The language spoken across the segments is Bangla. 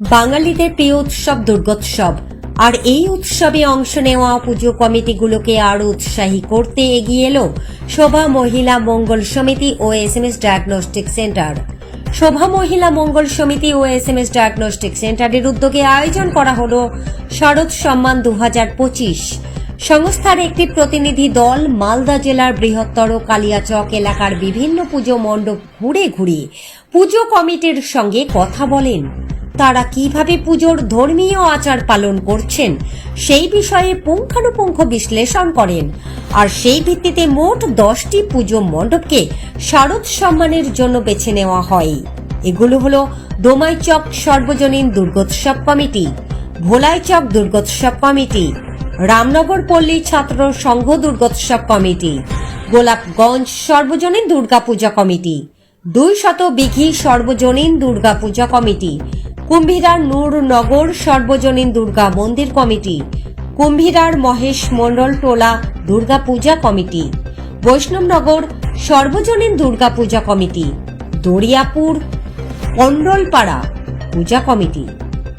বাঙালিদের প্রিয় উৎসব দুর্গোৎসব। আর এই উৎসবে অংশ নেওয়া পুজো কমিটিগুলোকে আরও উৎসাহী করতে এগিয়ে এলো শোভা মহিলা মঙ্গল সমিতি ও S M S diagnostic centre. Shobha মহিলা মঙ্গল সমিতি ও এস এম এস ডায়াগনস্টিক সেন্টারের উদ্যোগে আয়োজন করা হল শরৎ সম্মান দু পঁচিশ। সংস্থার একটি প্রতিনিধি দল মালদা জেলার বৃহত্তর কালিয়াচক এলাকার বিভিন্ন পুজো মণ্ডপ ঘুরে ঘুরে পুজো কমিটির সঙ্গে কথা বলেন। তারা কীভাবে পুজোর ধর্মীয় আচার পালন করছেন, সেই বিষয়ে পুঙ্খানুপুঙ্খ বিশ্লেষণ করেন। আর সেই ভিত্তিতে মোট দশটি পুজো মণ্ডপকে শারদ সম্মানের জন্য বেছে নেওয়া হয়। এগুলো হলো দোমাইচক সর্বজনীন দুর্গোৎসব কমিটি, ভোলাইচক দুর্গোৎসব কমিটি, রামনগর পল্লী ছাত্র সংঘ দুর্গোৎসব কমিটি, গোলাপগঞ্জ সর্বজনীন দুর্গাপূজা কমিটি দুই শত বিঘি সর্বজনীন দুর্গাপূজা কমিটি কুম্ভীরার নূরনগর সর্বজনীন দুর্গা মন্দির কমিটি। কুম্ভীরার মহেশ মণ্ডল টোলা দুর্গাপূজা কমিটি। বৈষ্ণবনগর সর্বজনীন দুর্গাপূজা কমিটি। দরিয়াপুর কন্ডলপাড়া পূজা কমিটি।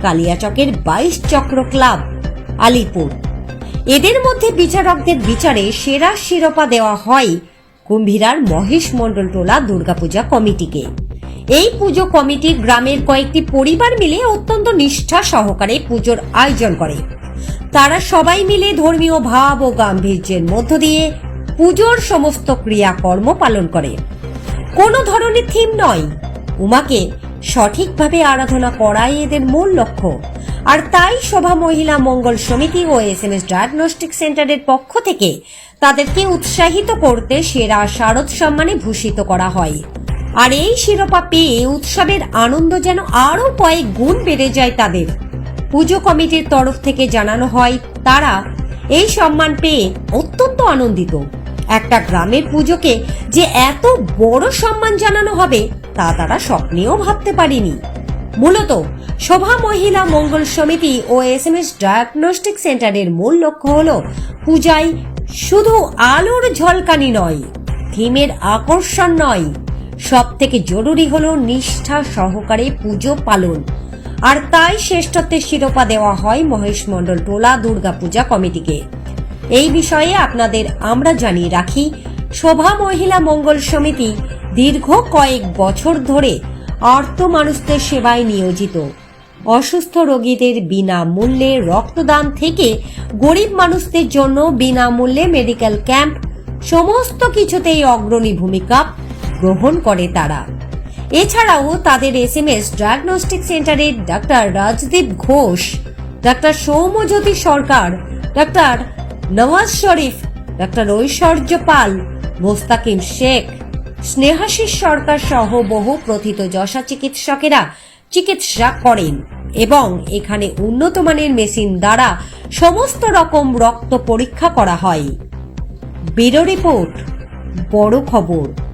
কালিয়াচকের বাইশ চক্র ক্লাব, আলিপুর। এদের মধ্যে বিচারকদের বিচারে সেরা শিরোপা দেওয়া হয় কুম্ভীরার মহেশ মণ্ডল টোলা দুর্গাপূজা কমিটিকে। এই পুজো কমিটি গ্রামের কয়েকটি পরিবার মিলে অত্যন্ত নিষ্ঠা সহকারে পুজোর আয়োজন করে। তারা সবাই মিলে ধর্মীয় ভাব ও গাম্ভীর্যের মধ্য দিয়ে পুজোর সমস্ত ক্রিয়াকর্ম পালন করে। কোনো ধরনের থিম নয়। উমাকে সঠিকভাবে আরাধনা করাই এদের মূল লক্ষ্য। আর তাই শোভা মহিলা মঙ্গল সমিতি ও এস এম এস ডায়াগনস্টিক সেন্টারের পক্ষ থেকে তাদেরকে উৎসাহিত করতে সেরা শারদ সম্মানে ভূষিত করা হয়। আর এই শিরোপা পেয়ে উৎসবের আনন্দ যেন আরও কয়েক গুণ বেড়ে যায় তাদের। পুজো কমিটির তরফ থেকে জানানো হয়, তারা এই সম্মান পেয়ে অত্যন্ত আনন্দিত। একটা গ্রামের পুজোকে যে এত বড় সম্মান জানানো হবে, তা তারা স্বপ্নেও ভাবতে পারেনি। মূলত শোভা মহিলা মঙ্গল সমিতি ও এস এম এস ডায়াগনস্টিক সেন্টারের মূল লক্ষ্য হল পূজায় শুধু আলোর ঝলকানি নয়, থিমের আকর্ষণ নয়। সব থেকে জরুরি হলো নিষ্ঠা সহকারে পুজো পালন। আর তাই শ্রেষ্ঠত্বের শিরোপা দেওয়া হয় মহেশ মণ্ডল টোলা দুর্গা পূজা কমিটিকে। এই বিষয়ে আপনাদের আমরা জানিয়ে রাখি, শোভা মহিলা মঙ্গল সমিতি দীর্ঘ কয়েক বছর ধরে আর্ত মানুষদের সেবায় নিয়োজিত। অসুস্থ রোগীদের বিনামূল্যে রক্তদান থেকে গরিব মানুষদের জন্য বিনামূল্যে মেডিকেল ক্যাম্প, সমস্ত কিছুতেই অগ্রণী ভূমিকা গ্রহণ করে তারা। এছাড়াও তাদের এস এম এস ডায়াগনস্টিক সেন্টারের doctor Rajdeep Ghosh, doctor Soumyajyoti Sarkar, doctor Nawaz Sharif, doctor Aishwarya Pal, Mostakim Sheikh, Snehashis Sarkar সহ বহু প্রথিত যশা চিকিৎসকেরা চিকিৎসা করেন এবং এখানে উন্নত মানের মেশিন দ্বারা সমস্ত রকম রক্ত পরীক্ষা করা হয়। ব্যুরো রিপোর্ট, বড় খবর।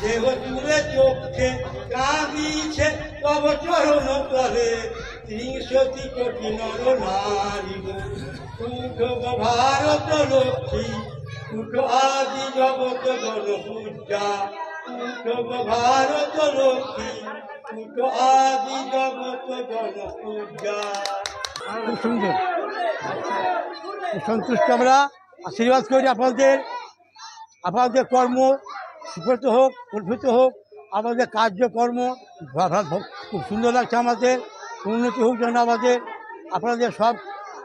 দেহ তুলে চোখে কাঁদিছে তব চরণ তলে ত্রিশতি কোটি নর নারী উঠো গো ভারত লক্ষ্মী, উঠো আদি জগত গণ পূজা উঠো গো ভারত লক্ষ্মী, উঠো আদি জগত গণ পূজা সন্তুষ্ট আমরা। আশীর্বাদ করি আপনাদের। আপনাদের কর্ম সুপ্রত হোক কল্পিত হোক আমাদের কার্যকর্ম খুব সুন্দর লাগছে আমাদের, উন্নতি হোক যেন আমাদের, আপনাদের সব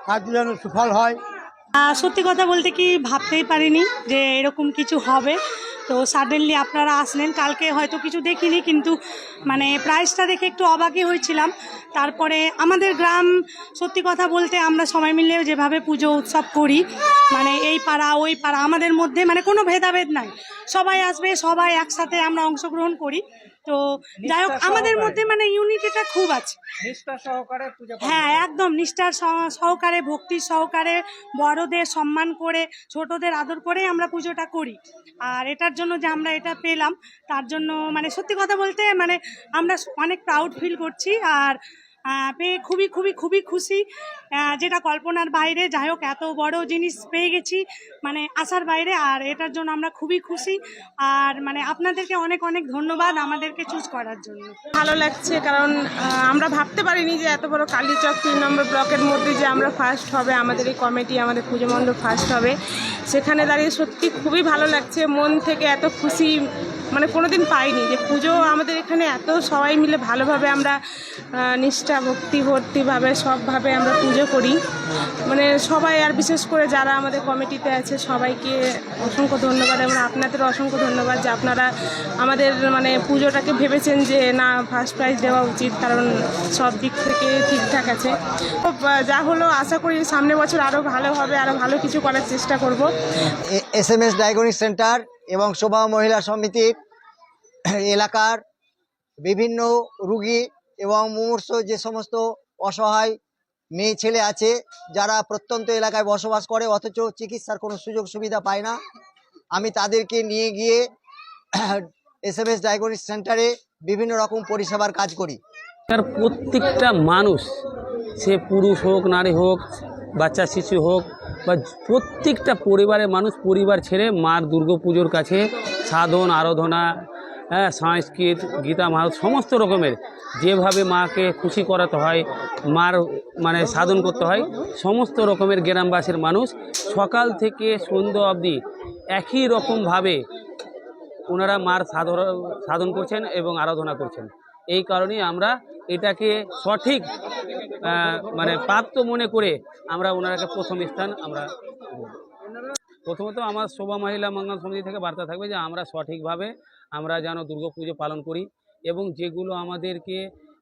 কার্য যেন সুফল হয়। সত্যি কথা বলতে কি ভাবতেই পারিনি যে এরকম কিছু হবে। তো সাডেনলি আপনারা আসলেন। কালকে হয়তো কিছু দেখিনি, কিন্তু মানে প্রাইসটা দেখে একটু অবাকই হয়েছিলাম। তারপরে আমাদের গ্রাম, সত্যি কথা বলতে আমরা সবাই মিলে যেভাবে পুজো উৎসব করি মানে এই পাড়া, ওই পাড়া, আমাদের মধ্যে মানে কোনো ভেদাভেদ নাই। সবাই আসবে, সবাই একসাথে আমরা অংশগ্রহণ করি। তো যাই হোক আমাদের মধ্যে মানে ইউনিটিটা খুব আছে। নিষ্ঠা সহকারে পূজা পালন হ্যাঁ একদম নিষ্ঠার সহকারে ভক্তি সহকারে বড়দের সম্মান করে ছোটদের আদর করে আমরা পুজোটা করি। আর এটার জন্য যে আমরা এটা পেলাম তার জন্য মানে সত্যি কথা বলতে মানে আমরা অনেক প্রাউড ফিল করছি। আর পেয়ে খুবই খুবই খুবই খুশি। যেটা কল্পনার বাইরে, যাই হোক, এত বড় জিনিস পেয়ে গেছি মানে আসার বাইরে, আর এটার জন্য আমরা খুবই খুশি। আর মানে আপনাদেরকে অনেক অনেক ধন্যবাদ আমাদেরকে চুজ করার জন্য। ভালো লাগছে, কারণ আমরা ভাবতে পারিনি যে এত বড় কালীচক তিন নম্বর ব্লকের মধ্যে যে আমরা ফার্স্ট হবে, আমাদের এই কমিটি আমাদের পুজো মণ্ডপ ফার্স্ট হবে। সেখানে দাঁড়িয়ে সত্যি খুবই ভালো লাগছে, মন থেকে এত খুশি মানে কোনো দিন পাইনি যে পুজো আমাদের এখানে এত সবাই মিলে ভালোভাবে আমরা নিষ্ঠা, ভক্তি, ভর্তিভাবে, সবভাবে আমরা পুজো করি। মানে সবাই আর বিশেষ করে যারা আমাদের কমিটিতে আছে সবাইকে অসংখ্য ধন্যবাদ এবং আপনাদেরও অসংখ্য ধন্যবাদ যে আপনারা আমাদের মানে পুজোটাকে ভেবেছেন যে না ফার্স্ট প্রাইজ দেওয়া উচিত কারণ সব দিক থেকে ঠিকঠাক আছে। যা হলো আশা করি সামনে বছর আরও ভালো হবে আরও ভালো কিছু করার চেষ্টা করব। S M S diagnostic centre এবং শোভা মহিলা সমিতির এলাকার বিভিন্ন রুগী এবং মুমূর্ষ যে সমস্ত অসহায় মেয়ে ছেলে আছে, যারা প্রত্যন্ত এলাকায় বসবাস করে, অথচ চিকিৎসার কোনো সুযোগ সুবিধা পায় না, আমি তাদেরকে নিয়ে গিয়ে এস এম এস ডায়াগনিক সেন্টারে বিভিন্ন রকম পরিষেবার কাজ করি। তার প্রত্যেকটা মানুষ, সে পুরুষ হোক, নারী হোক, বাচ্চা, শিশু হোক বা প্রত্যেকটা পরিবারের মানুষ পরিবার ছেড়ে মার দুর্গাপুজোর কাছে সাধন, আরাধনা হ্যাঁ সংস্কৃত, গীতা মহাভারত সমস্ত রকমের যেভাবে মাকে খুশি করাতে হয়, মার মানে সাধন করতে হয়, সমস্ত রকমের গ্রামবাসীর মানুষ সকাল থেকে সন্ধ্যা অবধি একই রকমভাবে ওনারা মার সাধন সাধন করছেন এবং আরাধনা করছেন। এই কারণেই আমরা এটাকে সঠিক মানে প্রাপ্ত মনে করে আমরা ওনারাকে প্রথম স্থান আমরা প্রথমত আমার শোভা মহিলা মঙ্গল সমিতি থেকে বার্তা থাকবে যে আমরা সঠিকভাবে আমরা যেন দুর্গাপুজো পালন করি এবং যেগুলো আমাদেরকে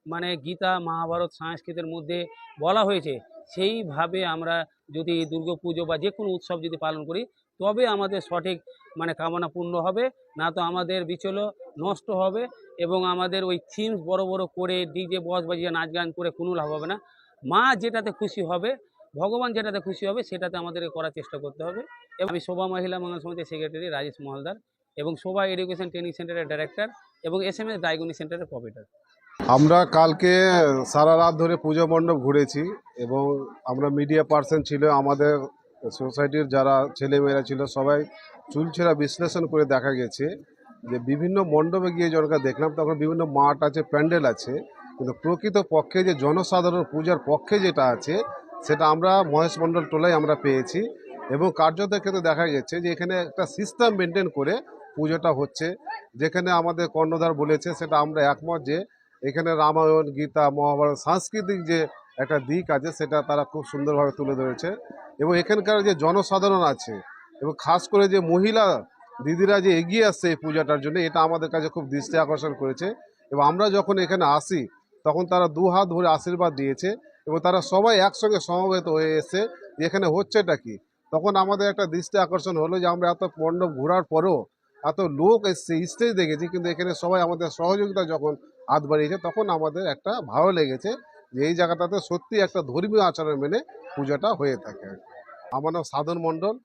মানে গীতা, মহাভারত, সংস্কৃতের মধ্যে বলা হয়েছে, সেইভাবে আমরা যদি দুর্গাপুজো বা যে কোনো উৎসব যদি পালন করি, তবে আমাদের সঠিক মানে কামনা পূর্ণ হবে, না তো আমাদের বিচলো নষ্ট হবে এবং আমাদের ওই থিম বড় বড় করে ডিজে, বস বাজিয়ে নাচ গান করে কোনো লাভ হবে না। মা যেটাতে খুশি হবে, ভগবান যেটাতে খুশি হবে সেটাতে আমাদেরকে করার চেষ্টা করতে হবে। এবং আমি শোভা মহিলা মঙ্গল সমিতির সেক্রেটারি রাজেশ মহলদার এবং শোভা এডুকেশন ট্রেনিং সেন্টারের ডাইরেক্টর এবং এস এম এস ডায়াগনিক সেন্টারের প্রপিটার আমরা কালকে সারা রাত ধরে পুজো মণ্ডপ ঘুরেছি এবং আমরা মিডিয়া পার্সন ছিল, আমাদের সোসাইটির যারা ছেলেমেয়েরা ছিল, সবাই চুলছেরা বিশ্লেষণ করে দেখা গেছে যে বিভিন্ন মণ্ডপে গিয়ে যখন দেখলাম, তখন বিভিন্ন মাঠ আছে, প্যান্ডেল আছে, কিন্তু প্রকৃত পক্ষে যে জনসাধারণ পূজার পক্ষে যেটা আছে, সেটা আমরা মহেশ মণ্ডল টোলায় আমরা পেয়েছি এবং কার্যত ক্ষেত্রে দেখা গেছে যে এখানে একটা সিস্টেম মেনটেন করে পুজোটা হচ্ছে। যেখানে আমাদের কর্ণধার বলেছে, সেটা আমরা একমত যে এখানে রামায়ণ, গীতা, মহাভারত সাংস্কৃতিক যে একটা দিক আছে, সেটা তারা খুব সুন্দরভাবে তুলে ধরেছে। এবং এখানকার যে জনসাধারণ আছে, এবং খাস করে যে মহিলা দিদিরা যে এগিয়ে আসছে এই পূজাটার জন্য, এটা আমাদের কাছে খুব দৃষ্টি আকর্ষণ করেছে। এবং আমরা যখন এখানে আসি, তখন তারা দু হাত ধরে আশীর্বাদ দিয়েছে, এবং তারা সবাই একসঙ্গে সমবেত হয়ে এসে এখানে হচ্ছেটা কি? তখন আমাদের একটা দৃষ্টি আকর্ষণ হলো যে আমরা এত মণ্ডপ ঘোরার পরেও এত লোক এসছে, স্টেজ দেখেছি, কিন্তু এখানে সবাই আমাদের সহযোগিতা যখন হাত বাড়িয়েছে, তখন আমাদের একটা ভালো লেগেছে যে এই জায়গাটাতে সত্যি একটা ধর্মীয় আচরণ মেনে পুজোটা হয়ে থাকে। আমার নাম Sadhan Mondal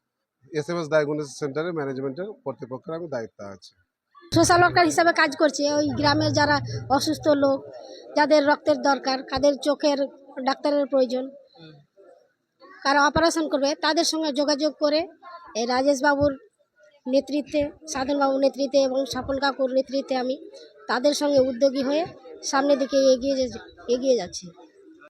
S M S diagnosis সেন্টারের ম্যানেজমেন্টের কর্তৃপক্ষের আমি দায়িত্ব আছে। সোশ্যাল ওয়ার্কার হিসাবে কাজ করছি, ওই গ্রামের যারা অসুস্থ লোক, যাদের রক্তের দরকার, কাদের চোখের ডাক্তারের প্রয়োজন, কারও অপারেশন করবে, তাদের সঙ্গে যোগাযোগ করে এই রাজেশ বাবুর নেতৃত্বে সাধন বাবুর নেতৃত্বে এবং স্বপন কাকুর নেতৃত্বে আমি তাদের সঙ্গে উদ্যোগী হয়ে সামনের দিকে এগিয়ে এগিয়ে যাচ্ছি।